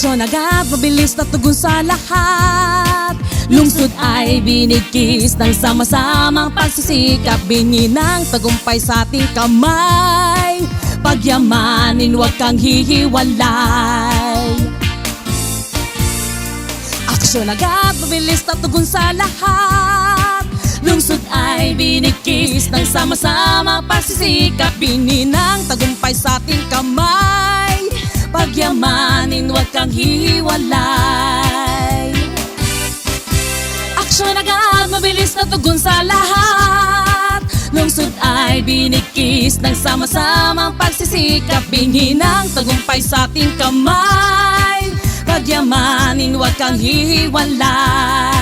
Aksyon agad, mabilis na tugon sa lahat. Lungsod ay binigkis ng sama-samang pagsisikap. Bininang tagumpay sa ating kamay. Pagyamanin, huwag kang hihiwalay. Aksyon agad, mabilis na tugon sa lahat. Lungsod ay binikis ng sama-sama pagsisikap. Bininang tagumpay sa ating kamay. Pagyamanin, huwag kang hiwalay. Aksyon agad, mabilis na tugon sa lahat. Lungsod ay binikis ng sama-samang pagsisikap. Bininang tagumpay sa ating kamay. Pagyamanin, huwag kang hihiwalay